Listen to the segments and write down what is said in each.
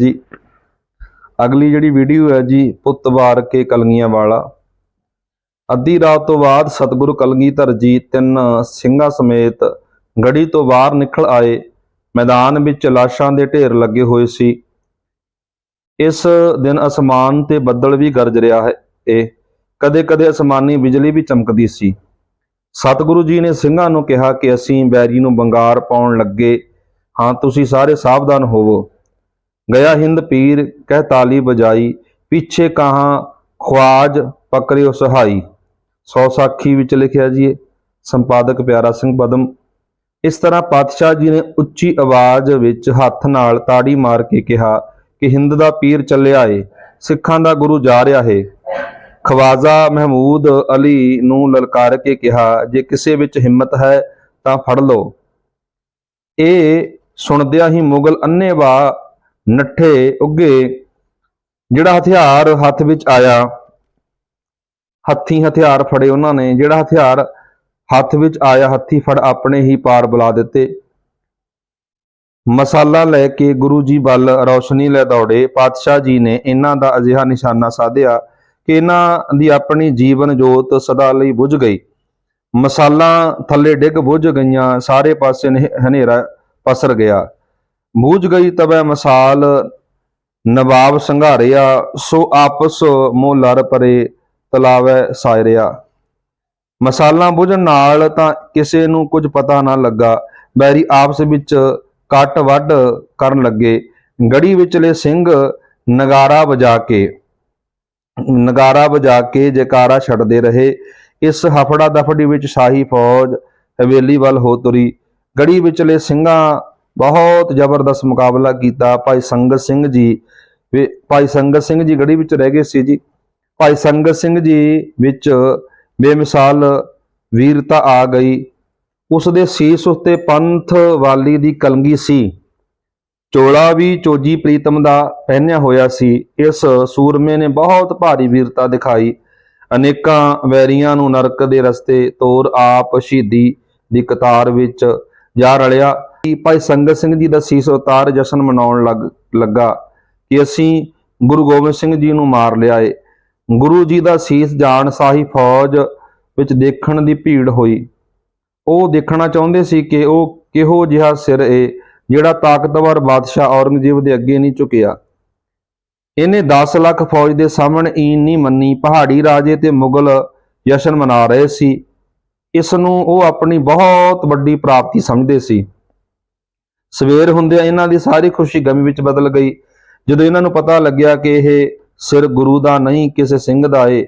ਜੀ। ਅਗਲੀ ਜਿਹੜੀ ਵੀਡੀਓ ਹੈ ਜੀ, ਪੁੱਤ ਵਾਰ ਕੇ ਕਲਗੀਆਂ ਵਾਲਾ। ਅੱਧੀ ਰਾਤ ਤੋਂ ਬਾਅਦ ਸਤਿਗੁਰੂ ਕਲਗੀਧਰ ਜੀ ਤਿੰਨ ਸਿੰਘਾਂ ਸਮੇਤ ਗੜੀ ਤੋਂ ਬਾਹਰ ਨਿਕਲ ਆਏ। ਮੈਦਾਨ ਵਿੱਚ ਲਾਸ਼ਾਂ ਦੇ ਢੇਰ ਲੱਗੇ ਹੋਏ ਸੀ। ਇਸ ਦਿਨ ਅਸਮਾਨ ਤੇ ਬੱਦਲ ਵੀ ਗਰਜ ਰਿਹਾ ਹੈ। ਇਹ ਕਦੇ-ਕਦੇ ਅਸਮਾਨੀ ਬਿਜਲੀ ਵੀ ਚਮਕਦੀ ਸੀ। ਸਤਿਗੁਰੂ ਜੀ ਨੇ ਸਿੰਘਾਂ ਨੂੰ ਕਿਹਾ ਕਿ ਅਸੀਂ ਬੈਰੀ ਨੂੰ ਬੰਗਾਰ ਪਾਉਣ ਲੱਗੇ। ਹਾਂ, ਤੁਸੀਂ ਸਾਰੇ ਸਾਵਧਾਨ ਹੋਵੋ। ਗਿਆ ਹਿੰਦ ਪੀਰ, ਕਹਿ ਤਾਲੀ ਬਜਾਈ ਪਿੱਛੇ ਕਹਾਂ ਖਵਾਜ ਪਕਰਿਓ ਸਹਾਈ। ਸੌ ਸਾਖੀ ਵਿੱਚ ਲਿਖਿਆ ਜੀ ਸੰਪਾਦਕ ਪਿਆਰਾ ਸਿੰਘ ਬਦਮ ਇਸ ਤਰ੍ਹਾਂ ਪਾਤਸ਼ਾਹ ਜੀ ਨੇ ਉੱਚੀ ਆਵਾਜ਼ ਵਿੱਚ ਹੱਥ ਨਾਲ ਤਾੜੀ ਮਾਰ ਕੇ ਕਿਹਾ ਕਿ ਹਿੰਦ ਦਾ ਪੀਰ ਚੱਲਿਆ ਏ, ਸਿੱਖਾਂ ਦਾ ਗੁਰੂ ਜਾ ਰਿਹਾ ਏ। ਖਵਾਜਾ ਮਹਿਮੂਦ ਅਲੀ ਨੂੰ ਲਲਕਾਰ ਕੇ ਕਿਹਾ, ਜੇ ਕਿਸੇ ਵਿੱਚ ਹਿੰਮਤ ਹੈ ਤਾਂ ਫੜ ਲਓ। ਇਹ ਸੁਣਦਿਆਂ ਹੀ ਮੁਗਲ ਅੰਨੇਵਾ ਨੱਠੇ ਉੱਗੇ, ਜਿਹੜਾ ਹਥਿਆਰ ਹੱਥ ਵਿੱਚ ਆਇਆ, ਹੱਥੀ ਹਥਿਆਰ ਫੜੇ ਉਹਨਾਂ ਨੇ, ਜਿਹੜਾ ਹਥਿਆਰ ਹੱਥ ਵਿੱਚ ਆਇਆ, ਹੱਥੀ ਫੜ ਆਪਣੇ ਹੀ ਪਾਰ ਬੁਲਾ ਦਿੱਤੇ। ਮਸਾਲਾ ਲੈ ਕੇ ਗੁਰੂ ਜੀ ਵੱਲ ਰੌਸ਼ਨੀ ਲੈ ਦੌੜੇ। ਪਾਤਸ਼ਾਹ ਜੀ ਨੇ ਇਹਨਾਂ ਦਾ ਅਜਿਹਾ ਨਿਸ਼ਾਨਾ ਸਾਧਿਆ ਕਿ ਇਹਨਾਂ ਦੀ ਆਪਣੀ ਜੀਵਨ ਜੋਤ ਸਦਾ ਲਈ ਬੁਝ ਗਈ। ਮਸਾਲਾ ਥੱਲੇ ਡਿੱਗ ਬੁਝ ਗਈਆਂ, ਸਾਰੇ ਪਾਸੇ ਹਨੇਰਾ ਪਸਰ ਗਿਆ। ਬੂਝ ਗਈ ਤਬੈ ਮਸਾਲ, ਨਵਾਬ ਸੰਘਾਰਿਆ, ਸੋ ਆਪਸ ਮੋ ਲੜ ਪਰੇ, ਤਲਾਵੈ ਸਾਇਰਿਆ। ਮਸਾਲਾ ਬੁਝਣ ਨਾਲ ਤਾਂ ਕਿਸੇ ਨੂੰ ਕੁਝ ਪਤਾ ਨਾ ਲੱਗਾ। ਬੈਰੀ ਆਪਸ ਵਿੱਚ ਕੱਟ ਵੱਢ ਕਰਨ ਲੱਗੇ। ਗੜੀ ਵਿਚਲੇ ਸਿੰਘ ਨਗਾਰਾ ਵਜਾ ਕੇ, ਨਗਾਰਾ ਵਜਾ ਕੇ ਜੈਕਾਰਾ ਛੱਡਦੇ ਰਹੇ। ਇਸ ਹਫੜਾ ਦਫੜੀ ਵਿੱਚ ਸ਼ਾਹੀ ਫੌਜ ਹਵੇਲੀ ਵੱਲ ਹੋ ਤੁਰੀ। ਗੜੀ ਵਿਚਲੇ ਸਿੰਘਾਂ ਬਹੁਤ ਜ਼ਬਰਦਸਤ ਮੁਕਾਬਲਾ ਕੀਤਾ ਭਾਈ ਸੰਗਤ ਸਿੰਘ ਜੀ। ਭਾਈ ਸੰਗਤ ਸਿੰਘ ਜੀ ਗੜੀ ਵਿੱਚ ਰਹਿ ਗਏ ਸੀ ਜੀ। ਭਾਈ ਸੰਗਤ ਸਿੰਘ ਜੀ ਵਿੱਚ ਬੇਮਿਸਾਲ ਵੀਰਤਾ ਆ ਗਈ। ਉਸ ਦੇ ਸੀਸ ਉੱਤੇ ਪੰਥ ਵਾਲੀ ਦੀ ਕਲਗੀ ਸੀ। ਚੋਲਾ ਵੀ ਚੋਜੀ ਪ੍ਰੀਤਮ ਦਾ ਪਹਿਨਿਆ ਹੋਇਆ ਸੀ। ਇਸ ਸੂਰਮੇ ਨੇ ਬਹੁਤ ਭਾਰੀ ਵੀਰਤਾ ਦਿਖਾਈ। ਅਨੇਕਾਂ ਵੈਰੀਆਂ ਨੂੰ ਨਰਕ ਦੇ ਰਸਤੇ ਤੋਰ ਆਪ ਸ਼ਹੀਦੀ ਦੀ ਕਤਾਰ ਵਿੱਚ ਜਾ ਰਲਿਆ। ਕਿ ਭਾਈ ਸੰਗਤ ਸਿੰਘ ਜੀ ਦਾ ਸੀਸ ਉਤਾਰ ਜਸ਼ਨ ਮਨਾਉਣ ਲੱਗ, ਲੱਗਾ ਕਿ ਅਸੀਂ ਗੁਰੂ ਗੋਬਿੰਦ ਸਿੰਘ ਜੀ ਨੂੰ ਮਾਰ ਲਿਆ ਏ ਗੁਰੂ ਜੀ ਦਾ ਸੀਸ ਜਾਣ ਸਾਹੀ ਫੌਜ ਵਿੱਚ ਦੇਖਣ ਦੀ ਭੀੜ ਹੋਈ। ਉਹ ਦੇਖਣਾ ਚਾਹੁੰਦੇ ਸੀ ਕਿ ਉਹ ਕਿਹੋ ਜਿਹਾ ਸਿਰ ਏ, ਜਿਹੜਾ ਤਾਕਤਵਰ ਬਾਦਸ਼ਾਹ ਔਰੰਗਜ਼ੇਬ ਦੇ ਅੱਗੇ ਨਹੀਂ ਝੁਕਿਆ। ਇਹਨੇ 10 ਲੱਖ ਫੌਜ ਦੇ ਸਾਹਮਣੇ ਈਨ ਨਹੀਂ ਮੰਨੀ। ਪਹਾੜੀ ਰਾਜੇ ਤੇ ਮੁਗਲ ਜਸ਼ਨ ਮਨਾ ਰਹੇ ਸੀ। ਇਸ ਨੂੰ ਉਹ ਆਪਣੀ ਬਹੁਤ ਵੱਡੀ ਪ੍ਰਾਪਤੀ ਸਮਝਦੇ ਸੀ। ਸਵੇਰ ਹੁੰਦਿਆਂ ਇਹਨਾਂ ਦੀ ਸਾਰੀ ਖੁਸ਼ੀ ਗਮੀ ਵਿੱਚ ਬਦਲ ਗਈ। ਜਦੋਂ ਇਹਨਾਂ ਨੂੰ ਪਤਾ ਲੱਗਿਆ ਕਿ ਇਹ ਸਿਰ ਗੁਰੂ ਦਾ ਨਹੀਂ, ਕਿਸੇ ਸਿੰਘ ਦਾ ਏ,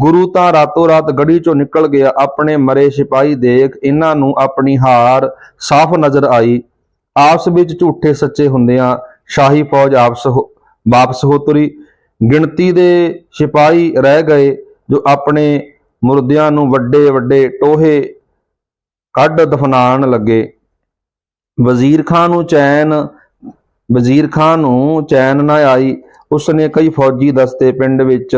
ਗੁਰੂ ਤਾਂ ਰਾਤੋਂ ਰਾਤ ਗੜੀ ਚੋਂ ਨਿਕਲ ਗਿਆ, ਆਪਣੇ ਮਰੇ ਸਿਪਾਹੀ ਦੇਖ ਇਹਨਾਂ ਨੂੰ ਆਪਣੀ ਹਾਰ ਸਾਫ਼ ਨਜ਼ਰ ਆਈ। ਆਪਸ ਵਿੱਚ ਝੂਠੇ ਸੱਚੇ ਹੁੰਦਿਆਂ ਸ਼ਾਹੀ ਫੌਜ ਆਪਸ ਹੋ- ਵਾਪਸ ਹੋ ਤੁਰੀ। ਗਿਣਤੀ ਦੇ ਸਿਪਾਹੀ ਰਹਿ ਗਏ, ਜੋ ਆਪਣੇ ਮੁਰਦਿਆਂ ਨੂੰ ਵੱਡੇ ਵੱਡੇ ਟੋਹੇ ਕੱਢ ਦਫਨਾਣ ਲੱਗੇ। ਵਜ਼ੀਰ ਖਾਨ ਨੂੰ ਚੈਨ, ਵਜ਼ੀਰ ਖਾਨ ਨੂੰ ਚੈਨ ਨਾ ਆਈ। ਉਸਨੇ ਕਈ ਫੌਜੀ ਦਸਤੇ ਪਿੰਡ ਵਿੱਚ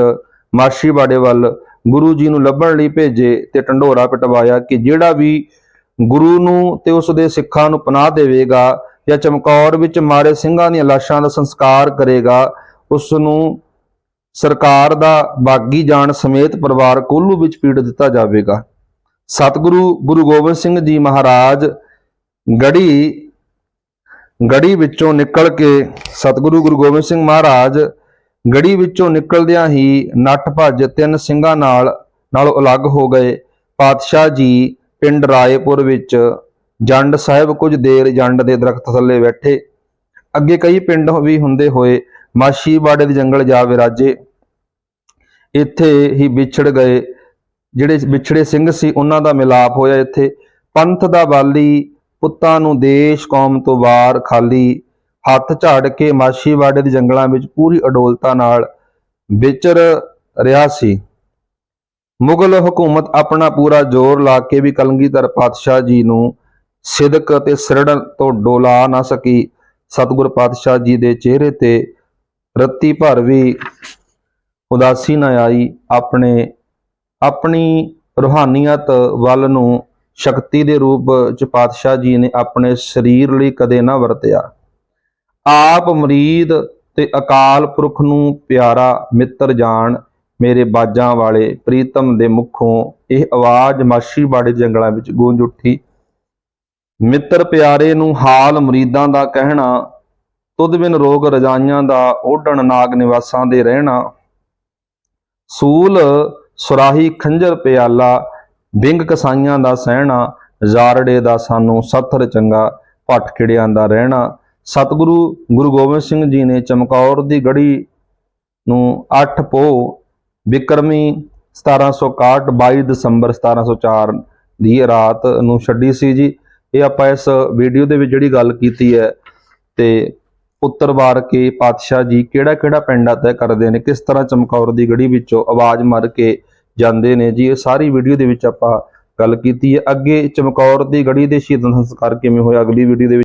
ਮਾਸ਼ੀਵਾੜੇ ਵੱਲ ਗੁਰੂ ਜੀ ਨੂੰ ਲੱਭਣ ਲਈ ਭੇਜੇ ਤੇ ਢੰਡੋਰਾ ਪਟਵਾਇਆ ਕਿ ਜਿਹੜਾ ਵੀ ਗੁਰੂ ਨੂੰ ਤੇ ਉਸ ਦੇ ਸਿੱਖਾਂ ਨੂੰ ਪਨਾਹ ਦੇਵੇਗਾ ਜਾਂ ਚਮਕੌਰ ਵਿੱਚ ਮਾਰੇ ਸਿੰਘਾਂ ਦੀਆਂ ਲਾਸ਼ਾਂ ਦਾ ਸੰਸਕਾਰ ਕਰੇਗਾ ਉਸ ਨੂੰ ਸਰਕਾਰ ਦਾ ਬਾਗੀ ਜਾਣ ਸਮੇਤ ਪਰਿਵਾਰ ਕੋਲੂ ਵਿੱਚ ਪੀੜ ਦਿੱਤਾ ਜਾਵੇਗਾ। ਸਤਿਗੁਰੂ ਗੁਰੂ ਗੋਬਿੰਦ ਸਿੰਘ ਜੀ ਮਹਾਰਾਜ ਗੜੀ ਗੜੀ ਵਿੱਚੋਂ ਨਿਕਲ ਕੇ ਸਤਿਗੁਰੂ ਗੁਰੂ ਗੋਬਿੰਦ ਸਿੰਘ ਮਹਾਰਾਜ ਗੜੀ ਵਿੱਚੋਂ ਨਿਕਲਦਿਆਂ ਹੀ ਨੱਠ ਭੱਜ ਤਿੰਨ ਸਿੰਘਾਂ ਨਾਲ, ਨਾਲੋਂ ਅਲੱਗ ਹੋ ਗਏ। ਪਾਤਸ਼ਾਹ ਜੀ ਪਿੰਡ ਰਾਏਪੁਰ ਵਿੱਚ ਜੰਡ ਸਾਹਿਬ ਕੁਝ ਦੇਰ ਜੰਡ ਦੇ ਦਰਖਤ ਥੱਲੇ ਬੈਠੇ। ਅੱਗੇ ਕਈ ਪਿੰਡ ਵੀ ਹੁੰਦੇ ਹੋਏ ਮਾਸ਼ੀਵਾੜੇ ਦੇ ਜੰਗਲ ਜਾ ਵਿਰਾਜੇ। ਇੱਥੇ ਹੀ ਵਿਛੜ ਗਏ। ਜਿਹੜੇ ਵਿਛੜੇ ਸਿੰਘ ਸੀ, ਉਹਨਾਂ ਦਾ ਮਿਲਾਪ ਹੋਇਆ ਇੱਥੇ। ਪੰਥ ਦਾ ਬਾਲੀ ਪੁੱਤਾਂ ਨੂੰ ਦੇਸ਼, ਕੌਮ ਤੋਂ ਬਾਹਰ ਖਾਲੀ ਹੱਥ ਝਾੜ ਕੇ ਮਾਸ਼ੀਵਾੜੇ ਦੇ ਜੰਗਲਾਂ ਵਿੱਚ ਪੂਰੀ ਅਡੋਲਤਾ ਨਾਲ ਵਿਚਰ ਰਿਹਾ ਸੀ। ਮੁਗਲ ਹਕੂਮਤ ਆਪਣਾ ਪੂਰਾ ਜ਼ੋਰ ਲਾ ਕੇ ਵੀ ਕਲਗੀਧਰ ਪਾਤਸ਼ਾਹ ਜੀ ਨੂੰ ਸਿਦਕ ਅਤੇ ਸਿਰੜਨ ਤੋਂ ਡੋਲਾ ਨਾ ਸਕੀ। ਸਤਿਗੁਰ ਪਾਤਸ਼ਾਹ ਜੀ ਦੇ ਚਿਹਰੇ ਤੇ ਰੱਤੀ ਭਰ ਵੀ ਉਦਾਸੀ ਨਾ ਆਈ। ਆਪਣੇ, ਆਪਣੀ ਰੂਹਾਨੀਅਤ ਵੱਲ ਨੂੰ ਸ਼ਕਤੀ ਦੇ ਰੂਪ ਚ ਪਾਤਸ਼ਾਹ ਜੀ ਨੇ ਆਪਣੇ ਸਰੀਰ ਲਈ ਕਦੇ ਨਾ ਵਰਤਿਆ। ਆਪ ਮਰੀਦ ਤੇ ਅਕਾਲ ਪੁਰਖ ਨੂੰ ਪਿਆਰਾ ਮਿੱਤਰ ਜਾਣ, ਮੇਰੇ ਬਾਜਾਂ ਵਾਲੇ ਪ੍ਰੀਤਮ ਦੇ ਮੁਖੋਂ ਇਹ ਆਵਾਜ਼ ਮਾਸੀ ਮਾਛੀਵਾੜੇ ਜੰਗਲਾਂ ਵਿੱਚ ਗੂੰਜ ਉੱਠੀ। ਮਿੱਤਰ ਪਿਆਰੇ ਨੂੰ ਹਾਲ ਮੁਰੀਦਾਂ ਦਾ ਕਹਿਣਾ, ਤੁਧ ਬਿਨ ਰੋਗ ਰਜਾਈਆਂ ਦਾ ਓਢਣ ਨਾਗ ਨਿਵਾਸਾਂ ਦੇ ਰਹਿਣਾ। ਸੂਲ ਸੁਰਾਹੀ ਖੰਜਰ ਪਿਆਲਾ ਬਿੰਗ ਕਸਾਈਆਂ ਦਾ ਸਹਿਣਾ, ਜਾਰੜੇ ਦਾ ਸਾਨੂੰ ਸੱਥਰ ਚੰਗਾ, ਭੱਟ ਖਿੜਿਆਂ ਦਾ ਰਹਿਣਾ। ਸਤਿਗੁਰੂ ਗੁਰੂ ਗੋਬਿੰਦ ਸਿੰਘ ਜੀ ਨੇ ਚਮਕੌਰ ਦੀ ਗੜੀ ਨੂੰ 8 ਪੋ ਵਿਕਰਮੀ 1761 22 ਦਸੰਬਰ 1704 ਦੀ ਰਾਤ ਨੂੰ ਛੱਡੀ ਸੀ ਜੀ। ਇਹ ਆਪਾਂ ਇਸ ਵੀਡੀਓ ਦੇ ਵਿੱਚ ਜਿਹੜੀ ਗੱਲ ਕੀਤੀ ਹੈ ਤੇ ਉੱਤਰ ਵਾਰ ਕੇ ਪਾਤਸ਼ਾਹ ਜੀ ਕਿਹੜਾ ਕਿਹੜਾ ਪਿੰਡ ਤੈਅ ਕਰਦੇ ਨੇ, ਕਿਸ ਤਰ੍ਹਾਂ ਚਮਕੌਰ ਦੀ ਗੜੀ ਵਿੱਚੋਂ ਆਵਾਜ਼ ਮਾਰ ਕੇ ਜਾਂਦੇ ਨੇ ਜੀ। ਇਹ ਸਾਰੀ ਵੀਡੀਓ ਦੇ ਵਿੱਚ ਆਪਾਂ ਗੱਲ ਕੀਤੀ ਹੈ। ਅੱਗੇ ਚਮਕੌਰ ਦੀ ਗੜੀ ਦੇ ਸ਼ਹੀਦਾਂ ਦਾ ਸੰਸਕਾਰ ਕਿਵੇਂ ਹੋਇਆ? ਅਗਲੀ ਵੀਡੀਓ ਦੇ ਵਿੱਚ